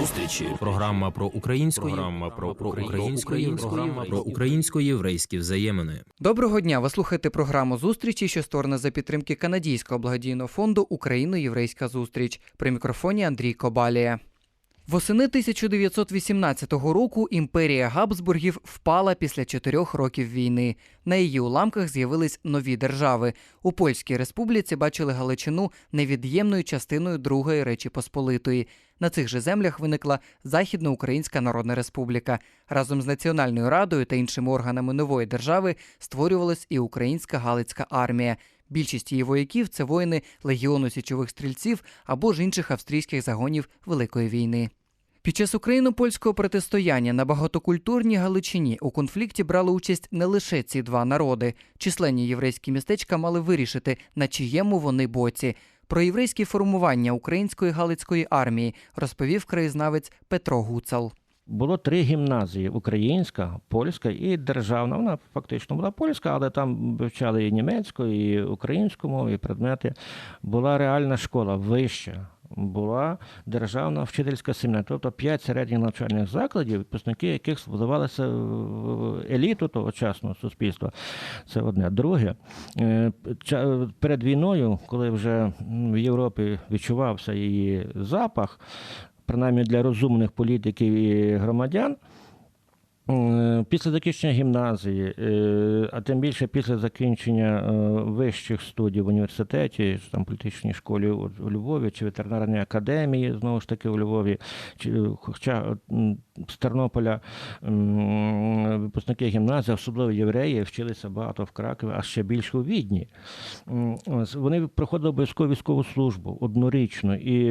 зустрічі. Програма про українську, програма про, про української, програма про українсько-єврейські взаємини. Доброго дня! Ви слухаєте програму зустрічі, що створена за підтримки канадійського благодійного фонду Україно-Єврейська зустріч. При мікрофоні Андрій Кобалія. Восени 1918 року імперія Габсбургів впала після чотирьох років війни. На її уламках з'явились нові держави. У Польській республіці бачили Галичину невід'ємною частиною Другої Речі Посполитої. На цих же землях виникла Західноукраїнська Народна Республіка. Разом з Національною радою та іншими органами нової держави створювалась і Українська Галицька армія. Більшість її вояків це воїни легіону січових стрільців або ж інших австрійських загонів Великої війни. Під час україно-польського протистояння на багатокультурній Галичині у конфлікті брали участь не лише ці два народи. Численні єврейські містечка мали вирішити, на чиєму вони боці. Про єврейські формування української галицької армії розповів краєзнавець Петро Гуцал. Було три гімназії: українська, польська і державна. Вона фактично була польська, але там вивчали і німецьку, і українську мову, і предмети. Була реальна школа вища. Була державна вчительська сім'я, тобто п'ять середніх навчальних закладів, випускники яких в еліту тогочасного суспільства. Це одне. Друге, е, перед війною, коли вже в Європі відчувався її запах, принаймні для розумних політиків і громадян. Після закінчення гімназії, е, а тим більше після закінчення е, вищих студій в університеті, там політичній школі у Львові чи ветеринарній академії, знову ж таки у Львові, хоча з Тернополя випускники гімназії, особливо євреї, вчилися багато в Кракові, а ще більше у Відні. Вони проходили обов'язкову військову службу однорічно і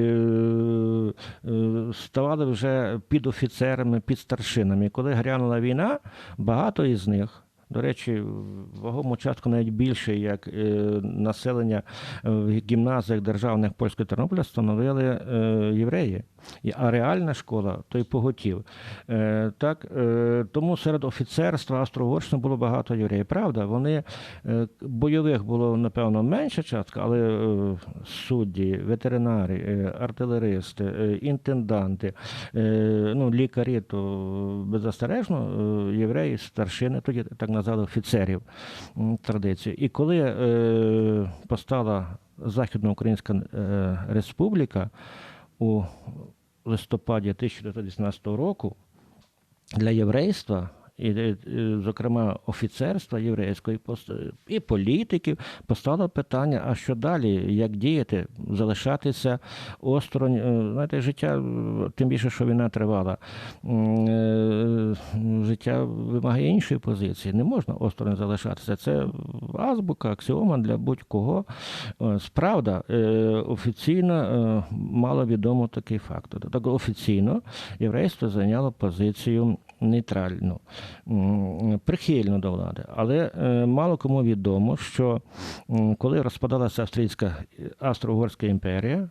е, ставали вже під офіцерами, під старшинами. Коли грянула війна, багато із них. До речі, вагому частку навіть більше, як е, населення в гімназіях державних польського Тернополя становили е, євреї. А реальна школа той поготів. Е, так, Тому серед офіцерства Австро-Угорщини було багато євреїв. Правда, вони бойових було, напевно, менша частка, але судді, ветеринари, артилеристи, інтенданти, ну, лікарі, то беззастережно євреї, старшини, тоді так назвали офіцерів традицію. І коли е, постала Західноукраїнська е, Республіка у листопаді 1918 року, для єврейства і, зокрема, офіцерства єврейської і політиків постало питання: а що далі, як діяти, залишатися осторонь, е, знаєте, життя, тим більше, що війна тривала, е, життя вимагає іншої позиції. Не можна осторонь залишатися. Це азбука, аксіома для будь-кого. Справда, е, офіційно мало відомо такий факт. Так офіційно єврейство зайняло позицію нейтральну, прихильну до влади. Але е, мало кому відомо, що коли розпадалася Австрійська Австро-Угорська імперія,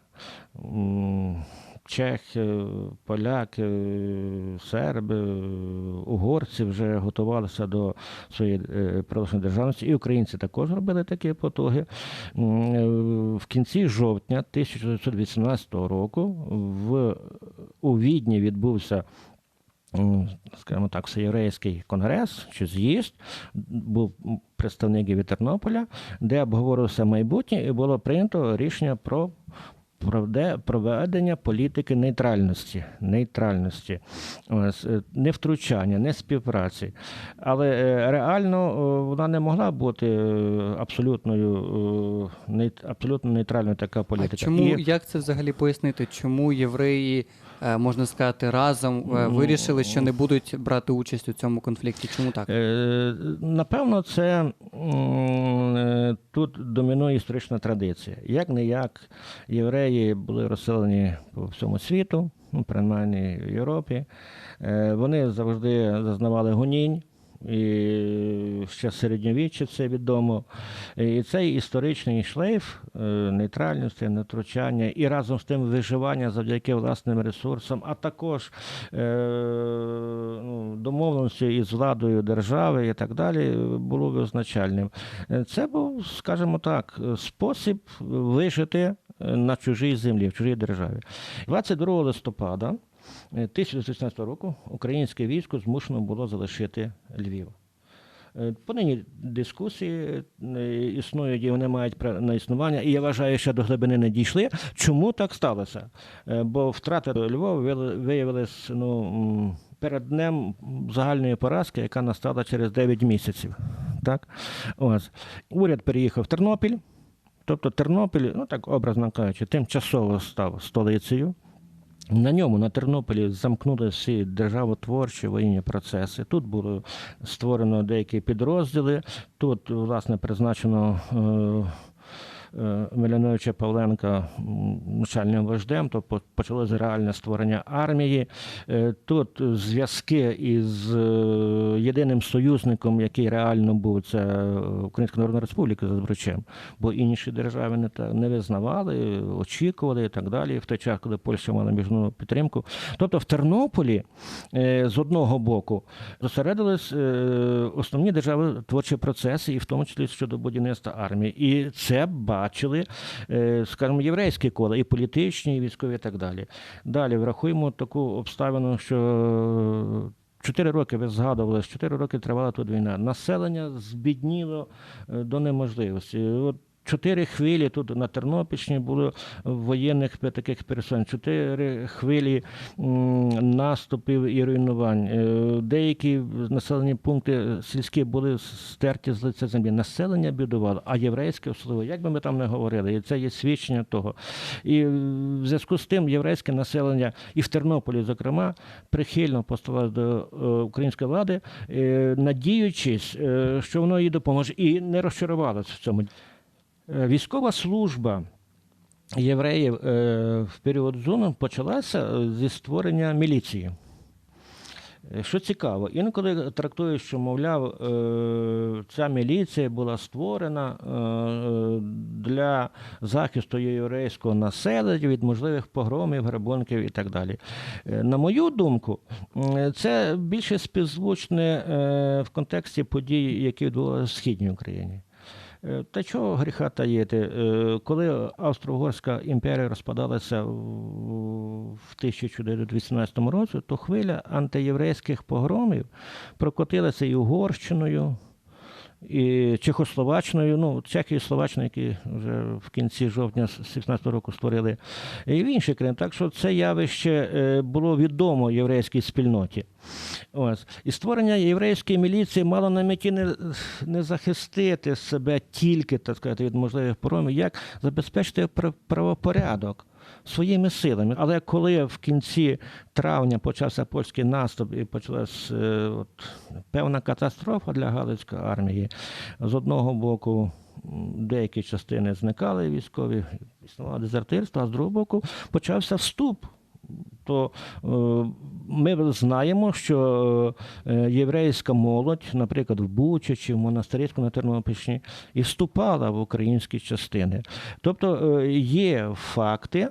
Чехи, поляки, серби, угорці вже готувалися до своєї е, продовження державності, і українці також робили такі потуги. В кінці жовтня 1918 року в у Відні відбувся скажімо так, всеєврейський конгрес чи з'їзд, був представник від Тернополя, де обговорилося майбутнє, і було прийнято рішення про проведення політики нейтральності, нейтральності, е, не втручання, не співпраці. Але е, реально вона не могла бути абсолютною абсолютно нейтральною така політика. А Чому І... як це взагалі пояснити? Чому євреї? Е, можна сказати, разом вирішили, що не будуть брати участь у цьому конфлікті. Чому так? Напевно, це тут домінує історична традиція. Як не як євреї були розселені по всьому світу, ну, принаймні в Європі. Е, вони завжди зазнавали гонінь. І ще середньовіччя це відомо. І цей історичний шлейф е, нейтральності, нетручання і разом з тим виживання завдяки власним ресурсам, а також е, ну, домовленості із владою держави і так далі, було визначальним. Це був, скажімо так, спосіб вижити на чужій землі, в чужій державі. 22 листопада е, 1916 року українське військо змушено було залишити Львів. Е, Понині дискусії е, існують і вони мають на існування. І я вважаю, що до глибини не дійшли. Чому так сталося? Е, Бо втрати Львова виявилися ну, перед днем загальної поразки, яка настала через 9 місяців. Так? Ось. Уряд переїхав в Тернопіль. Тобто Тернопіль, ну так образно кажучи, тимчасово став столицею. На ньому, на Тернополі, замкнули всі державотворчі воєнні процеси. Тут було створено деякі підрозділи. Тут, власне, призначено е, е, Павленка начальним вождем, то почалося реальне створення армії. Е, Тут зв'язки із е, єдиним союзником, який реально був, це Українська Народна Республіка за збручем, бо інші держави не, та- не визнавали, очікували і так далі. В той час, коли Польща мала міжнародну підтримку. Тобто в Тернополі з одного боку зосередились основні держави творчі процеси, і в тому числі щодо будівництва армії. І це бачили, е, скажімо, єврейські коло, і політичні, і військові, і так далі. Далі врахуємо таку обставину, що. Чотири роки ви згадували, чотири роки тривала тут війна. Населення збідніло е, до неможливості. От чотири хвилі тут на Тернопільщині було воєнних таких пересувань. Чотири хвилі наступів і руйнувань. Е, Деякі населені пункти сільські були стерті з лиця землі. Населення бідувало, а єврейське особливо, як би ми там не говорили, і це є свідчення того. І в зв'язку з тим єврейське населення і в Тернополі, зокрема, прихильно поставило до е, української влади, е, надіючись, е, що воно їй допоможе, і не розчарувалося в цьому. Е, Військова служба євреїв е, в період зону почалася е, зі створення міліції. Що цікаво, інколи трактують, що, мовляв, ця міліція була створена для захисту єврейського населення від можливих погромів, грабунків і так далі. На мою думку, це більше співзвучне в контексті подій, які відбувалися в Східній Україні. Е, Та чого гріха таїти? Е, Коли Австро-Угорська імперія розпадалася в в 1918 році, то хвиля антиєврейських погромів прокотилася і Угорщиною, і Чехословаччиною, ну, Чехію і Словаччину, які вже в кінці жовтня 2017 року створили, і в інші країни. Так що це явище е, було відомо єврейській спільноті. Ось. І створення єврейської міліції мало на меті не, не захистити себе тільки, так сказати, від можливих поромів, як забезпечити пр- правопорядок своїми силами. Але коли в кінці травня почався польський наступ і почалась е, от, певна катастрофа для Галицької армії, з одного боку. Деякі частини зникали військові, існувало дезертирство, а з другого боку почався вступ то е, ми знаємо, що е, єврейська молодь, наприклад, в Бучі чи в Монастирську на Тернопільщині, і вступала в українські частини. Тобто є факти.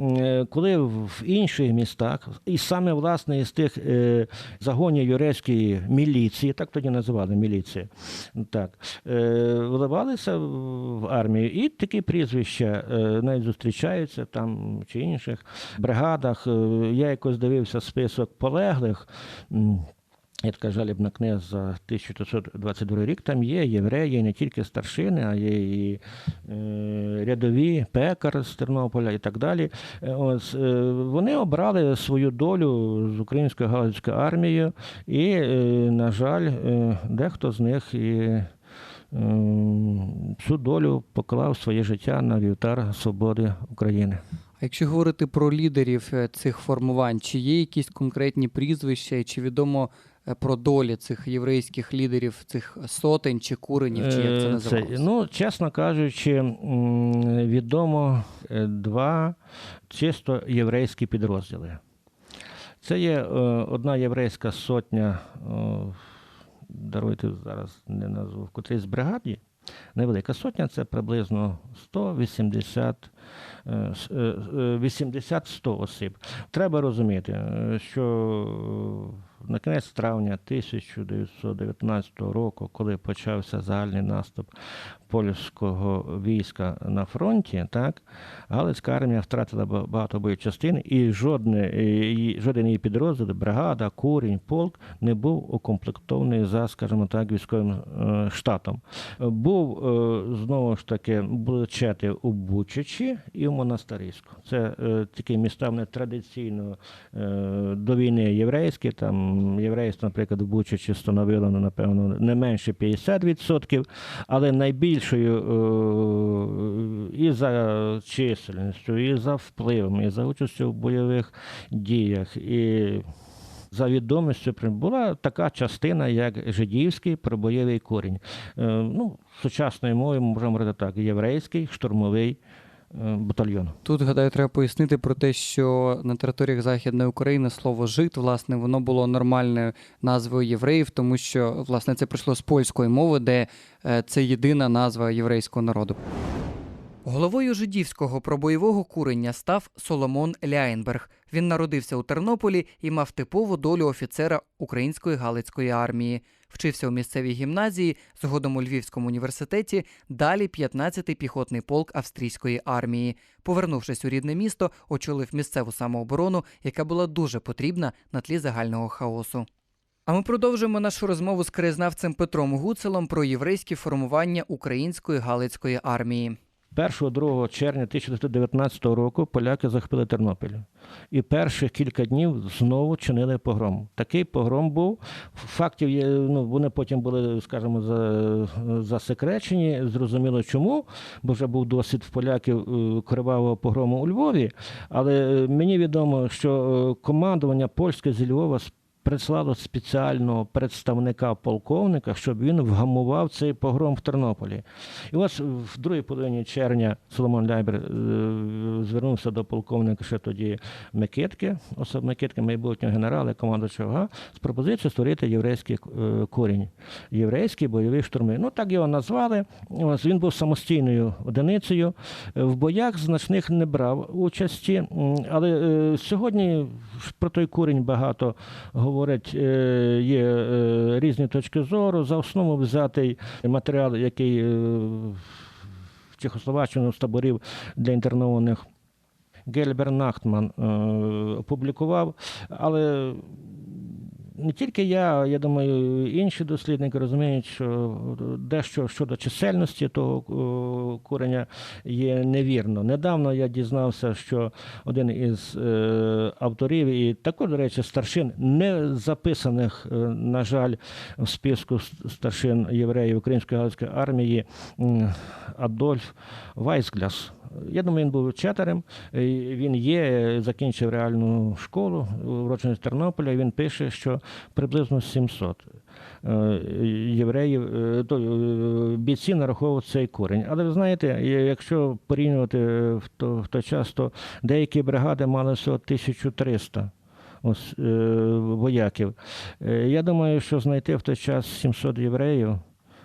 Е, Коли в інших містах, і саме власне із тих е, загонів єврейської міліції, так тоді називали міліція, так, е, вливалися в армію, і такі прізвища навіть зустрічаються там чи інших бригадах. Я якось дивився список полеглих. Є така жалібна книга за 1922 рік. Там є євреї, не тільки старшини, а є і е, рядові, пекар з Тернополя і так далі. Е, Ось, е, вони обрали свою долю з українською галицькою армією, і, на жаль, дехто з них і цю долю поклав своє життя на вівтар свободи України. А якщо говорити про лідерів цих формувань, чи є якісь конкретні прізвища, чи відомо про долі цих єврейських лідерів, цих сотень чи куренів, чи як це Е, називалося? ну, чесно кажучи, відомо е, два чисто єврейські підрозділи. Це є е, одна єврейська сотня, е, даруйте зараз не назву, в котрій з бригаді. Невелика сотня це приблизно 180 е, с- е, е, 80-100 осіб. Треба розуміти, е, що на кінець травня 1919 року, коли почався загальний наступ польського війська на фронті, так, Галицька армія втратила ба- багато боєчастин, і жодне, жоден її підрозділ, бригада, курінь, полк не був укомплектований за, скажімо так, військовим е, штатом. Був е, знову ж таки були чети у Бучачі і в Монастирську. Це е, такі міста вони традиційно до війни єврейські. Там єврейство, наприклад, в Бучачі становило ну, напевно не менше 50%, але найбільшою е, і за чисельністю, і за впливом, і за участю в бойових діях. І за відомістю була така частина, як жидівський пробойовий корінь. Е, Ну, сучасною мовою можемо говорити так: єврейський штурмовий е, батальйон. Тут, гадаю, треба пояснити про те, що на територіях Західної України слово жит, власне, воно було нормальною назвою євреїв, тому що власне це прийшло з польської мови, де е, це єдина назва єврейського народу. Головою жидівського пробойового курення став Соломон Ляєнберг. Він народився у Тернополі і мав типову долю офіцера української галицької армії. Вчився у місцевій гімназії, згодом у Львівському університеті, далі 15-й піхотний полк австрійської армії. Повернувшись у рідне місто, очолив місцеву самооборону, яка була дуже потрібна на тлі загального хаосу. А ми продовжуємо нашу розмову з краєзнавцем Петром Гуцелом про єврейські формування української галицької армії. 1-2 червня 1919 року поляки захопили Тернопіль. І перших кілька днів знову чинили погром. Такий погром був. Фактів є, ну, вони потім були, скажімо, засекречені. Зрозуміло чому, бо вже був досвід в поляків е, кривавого погрому у Львові. Але е, мені відомо, що е, командування польське зі Львова прислало спеціального представника полковника, щоб він вгамував цей погром в Тернополі. І ось в другій половині червня Соломон Ляйбер е, звернувся до полковника ще тоді Микитки, особ Микитки, майбутнього генерала, командуючого га, з пропозицією створити єврейський е, корінь, єврейський бойовий штурми. Ну так його назвали. Ось він був самостійною одиницею. В боях значних не брав участі, але е, сьогодні про той курінь багато говорять, е, є е, різні точки зору. За основу взятий матеріал, який е, в Чехословаччину з таборів для інтернованих Гельбер Нахтман опублікував. Але не тільки я, я думаю, інші дослідники розуміють, що дещо щодо чисельності того е, куреня є невірно. Недавно я дізнався, що один із е, авторів, і також, до речі, старшин, не записаних, е, на жаль, в списку старшин євреїв Української галицької армії Адольф Вайсгляс. Я думаю, він був вчителем. Він є, закінчив реальну школу уроджений Тернополя. Він пише, що приблизно 700 е, євреїв, е, то, е, бійці нараховують цей корінь. Але ви знаєте, якщо порівнювати в то- в той час, то деякі бригади мали всього 1300 ось, е, вояків. Я думаю, що знайти в той час 700 євреїв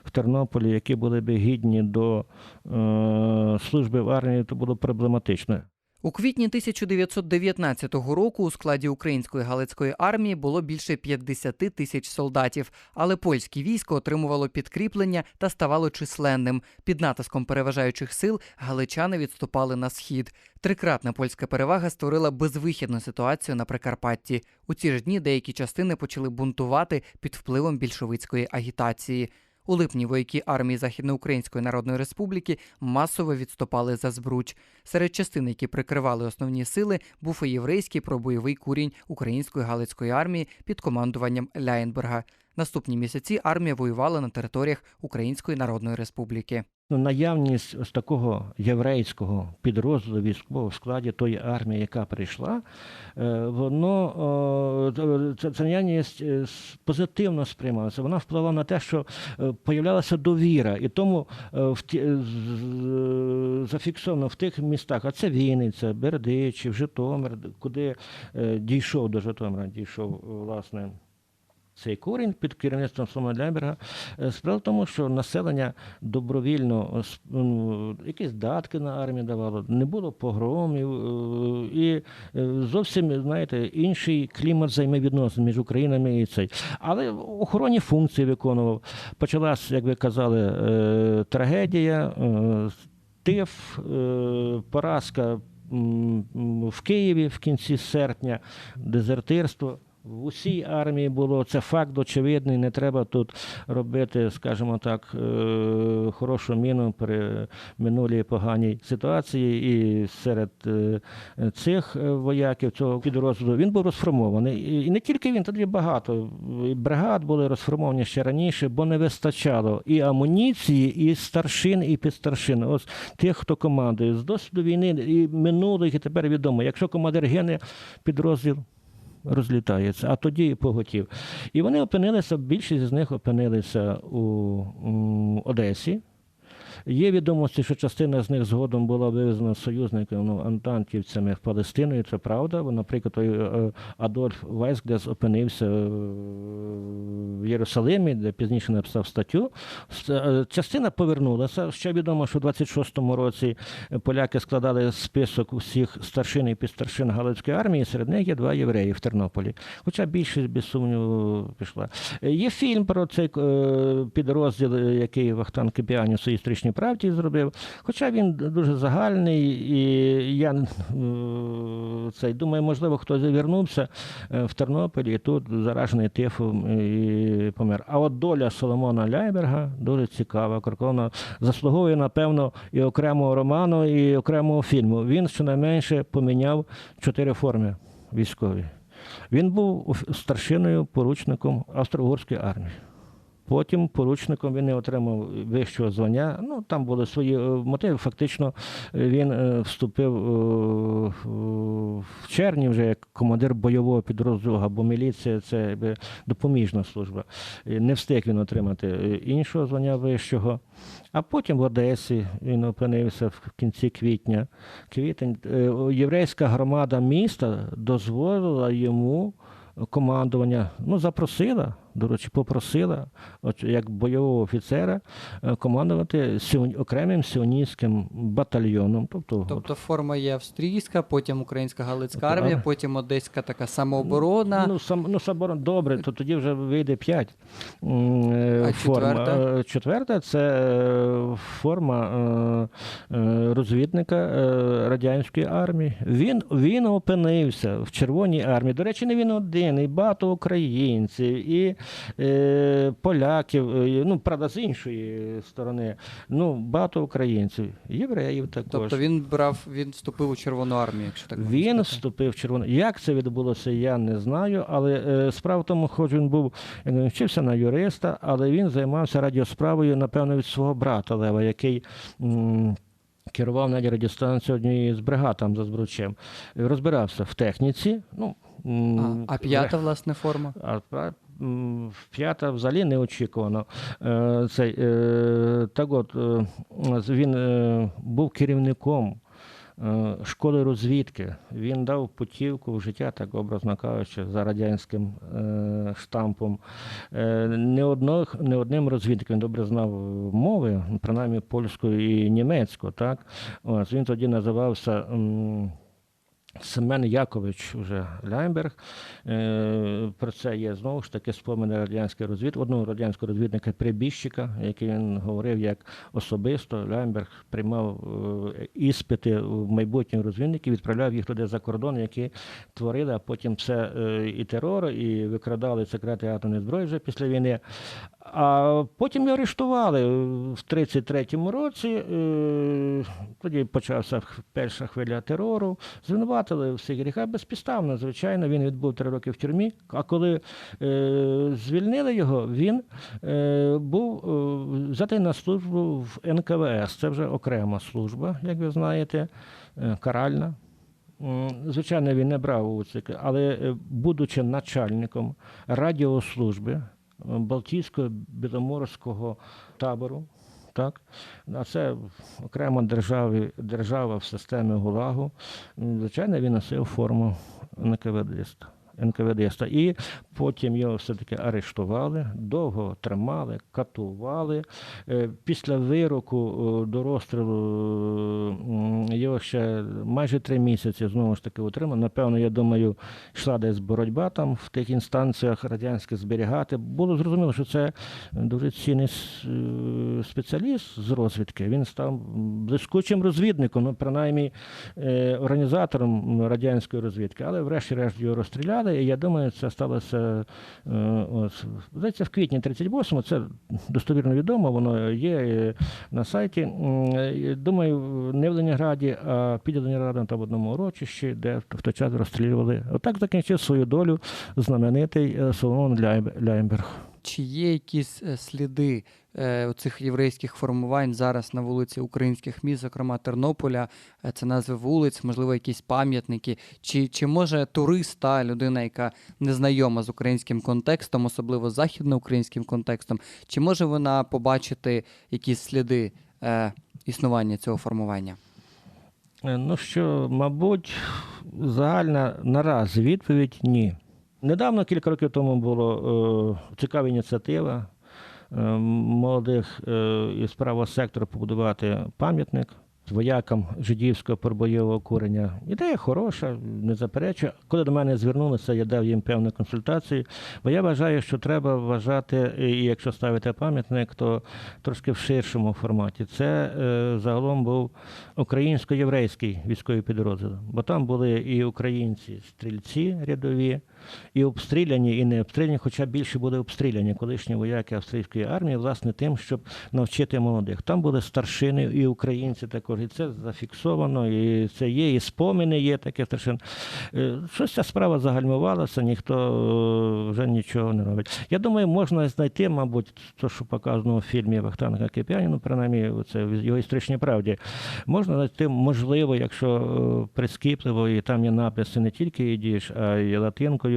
в Тернополі, які були б гідні до е, служби в армії, то було проблематично. У квітні 1919 року у складі української галицької армії було більше 50 тисяч солдатів, але польське військо отримувало підкріплення та ставало численним. Під натиском переважаючих сил галичани відступали на схід. Трикратна польська перевага створила безвихідну ситуацію на Прикарпатті. У ці ж дні деякі частини почали бунтувати під впливом більшовицької агітації. У липні вояки армії Західноукраїнської Народної Республіки масово відступали за Збруч. Серед частин, які прикривали основні сили, був і єврейський пробойовий курінь української галицької армії під командуванням Ляєнберга. Наступні місяці армія воювала на територіях Української Народної Республіки. Ну, наявність ось такого єврейського підрозділу військового в складі тої армії, яка прийшла, е, воно це, наявність е, позитивно сприймалася. Вона впливала на те, що е, появлялася довіра, і тому в ті, зафіксовано в тих містах, а це Вінниця, Бердичів, Житомир, куди дійшов до Житомира, дійшов власне. Цей корінь під керівництвом Соломона Ляберга. Е, Справа в тому, що населення добровільно е, ну, якісь датки на армію давало, не було погромів е, і зовсім, знаєте, інший клімат взаємовідносин між Українами і цей. Але охоронні функції виконував. Почалась, як ви казали, трагедія, тиф, поразка в Києві в кінці серпня, дезертирство. В усій армії було це факт очевидний. Не треба тут робити, скажімо так, е, хорошу міну при минулій поганій ситуації. І серед е, цих е, вояків цього підрозділу він був розформований. І- не тільки він, тоді багато бригад були розформовані ще раніше, бо не вистачало і амуніції, і старшин, і підстаршин. Ось тих, хто командує з досвіду війни і минулих, і тепер відомо. Якщо командир гине, підрозділ розлітається, а тоді і поготів. І вони опинилися, більшість з них опинилися у Одесі. Є відомості, що частина з них згодом була вивезена союзниками ну, антантівцями в Палестину, це правда. Наприклад, той е, Адольф Вайсгдес опинився е, в Єрусалимі, де пізніше написав статтю. Е, Частина повернулася. Ще відомо, що в 26-му році поляки складали список усіх старшин і підстаршин Галицької армії. Серед них є два євреї в Тернополі. Хоча більшість без сумніву пішла. Є фільм про цей підрозділ, який Вахтан Кипіаніс у історичній правді зробив. Хоча він дуже загальний, і я е, цей, думаю, можливо, хтось завернувся е, в Тернополі і тут заражений тифом і помер. А от доля Соломона Ляйберга дуже цікава. Вона заслуговує, напевно, і окремого роману, і окремого фільму. Він щонайменше поміняв чотири форми військові. Він був старшиною поручником Австро-Угорської армії. Потім поручником він не отримав вищого звання. Ну там були свої е, мотиви. Фактично е, він е, вступив в червні вже як командир бойового підрозділу, бо міліція це допоміжна служба. Не встиг він отримати іншого звання вищого. А потім в Одесі він опинився в кінці квітня. Квітень єврейська громада міста дозволила йому командування, ну, запросила, до речі, попросила, от, як бойового офіцера, е, командувати окремим сіоністським батальйоном. Тобто, от, Тобто форма є австрійська, потім українська галицька армія, потім одеська така самооборона. Ну, сам, ну, Саборон, добре, то тоді вже вийде п'ять е, форм. четверта? Е, Четверта це форма розвідника радянської армії. Він, він опинився в Червоній армії. До речі, не він один, і багато українців, і поляків, е, ну, правда, з іншої сторони. Ну, багато українців, євреїв також. Тобто він брав, він вступив у Червону армію, якщо так Він сказати. вступив в червону. Як це відбулося, я не знаю. Але е, справа в тому, хоч він був не вчився на юриста, але він займався радіосправою, напевно, від свого брата Лева, який. Керував навіть радіостанцією однієї з бригад там за Збручем. Розбирався в техніці. Ну, А, а п'ята, власне, форма. а п'ята взагалі неочікувано. Е, Цей, е, так от, е, він був керівником школи розвідки. Він дав путівку в життя, так образно кажучи, за радянським штампом. Не, одно, не одним розвідником він добре знав мови, принаймні польську і німецьку. Так? Ось, він тоді називався. Семен Якович вже Ляйнберг. Е, Про це є знову ж таки спомини радянської розвідки, одного радянського розвідника Прибіжчика, який він говорив як особисто. Ляйнберг приймав е, іспити в майбутніх розвідників, відправляв їх туди за кордон, які творили, а потім все е, і терор, і викрадали секрети атомної зброї вже після війни. А потім його арештували в 33-му році. е, Тоді почався перша хвиля терору. Звинуватили всіх гріхах безпідставно. Звичайно, він відбув три роки в тюрмі. А коли е, звільнили його, він е, був взятий на службу в НКВС. Це вже окрема служба, як ви знаєте, каральна. Звичайно, він не брав участь, але будучи начальником радіослужби Балтійського біломорського табору, так, а це окрема держави, держава в системі ГУЛАГу, звичайно, він носив форму НКВДиста. НКВДста. І потім його все-таки арештували, довго тримали, катували. Е, Після вироку е, до розстрілу його ще майже три місяці знову ж таки утримали. Напевно, я думаю, йшла десь боротьба там в тих інстанціях радянських зберігати. Було зрозуміло, що це дуже цінний е, спеціаліст з розвідки. Він став блискучим розвідником, ну, принаймні організатором радянської розвідки. Але врешті-решт його розстріляли. І я думаю, це сталося е, ось, здається, в квітні 38-го. Це достовірно відомо, воно є е, на сайті. Е, Думаю, не в Ленінграді, а під Ленінградом та в одному урочищі, де в той час розстрілювали. Отак закінчив свою долю знаменитий Соломон Ляйнберг. Чи є якісь сліди е, цих єврейських формувань зараз на вулиці українських міст, зокрема Тернополя? Е, Це назви вулиць, можливо, якісь пам'ятники. Чи, чи може турист та людина, яка не знайома з українським контекстом, особливо західноукраїнським контекстом, чи може вона побачити якісь сліди е, існування цього формування? Е, Ну що, мабуть, загальна наразі відповідь ні. Недавно, кілька років тому, була е, цікава ініціатива молодих е, із правого сектору побудувати пам'ятник воякам жидівського пробойового курення. Ідея хороша, не заперечую. Коли до мене звернулися, я дав їм певну консультацію, бо я вважаю, що треба вважати, і якщо ставити пам'ятник, то трошки в ширшому форматі. Це е, загалом був українсько-єврейський військовий підрозділ, бо там були і українці, стрільці рядові, і обстріляні, і не обстріляні, хоча більше були обстріляні колишні вояки австрійської армії, власне, тим, щоб навчити молодих. Там були старшини і українці також, і це зафіксовано, і це є, і спомини є таке старшин. Е, Щось ця справа загальмувалася, ніхто е, вже нічого не робить. Я думаю, можна знайти, мабуть, те, що показано у фільмі Вахтанга Кип'яніну, принаймні, це в його історичній правді. Можна знайти, можливо, якщо е, прискіпливо, і там є написи не тільки ідіш, а й латинкою,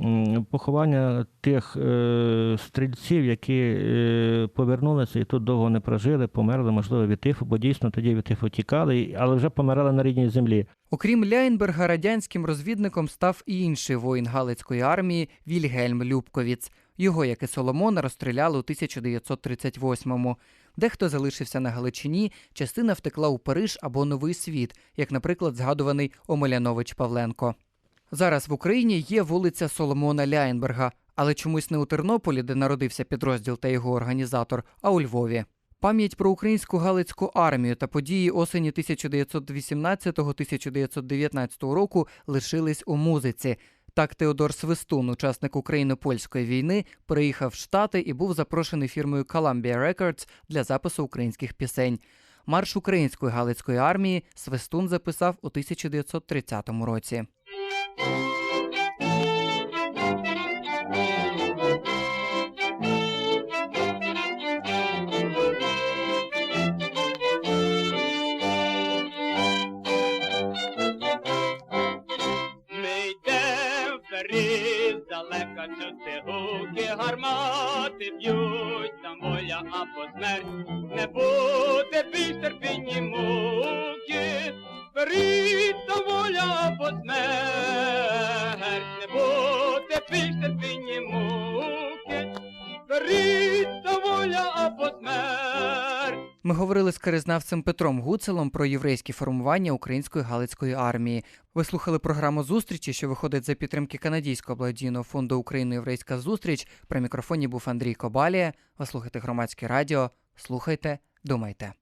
м, поховання тих е, стрільців, які е, повернулися і тут довго не прожили, померли, можливо, від тифу, бо дійсно тоді від тифу тікали, але вже помирали на рідній землі. Окрім Ляйнберга, радянським розвідником став і інший воїн Галицької армії Вільгельм Любковіц. Його, як і Соломона, розстріляли у 1938-му. Дехто залишився на Галичині, частина втекла у Париж або Новий Світ, як, наприклад, згадуваний Омелянович Павленко. Зараз в Україні є вулиця Соломона Ляйнберга, але чомусь не у Тернополі, де народився підрозділ та його організатор, а у Львові. Пам'ять про українську Галицьку армію та події осені 1918-1919 року лишились у музиці. Так Теодор Свистун, учасник Україно-польської війни, переїхав в Штати і був запрошений фірмою Columbia Records для запису українських пісень. Марш української Галицької армії Свистун записав у 1930 році. Далека чути гуки, гармати б'ють, там воля або смерть, не буде більш терпінні муки, вперед, воля або смерть, не буде більш терпінні муки, там воля або смерть. Ми говорили з краєзнавцем Петром Гуцелом про єврейські формування української Галицької армії. Ви слухали програму зустрічі, що виходить за підтримки канадійського благодійного фонду України Єврейська зустріч. При мікрофоні був Андрій Кобалія. Ви слухайте громадське радіо. Слухайте, думайте.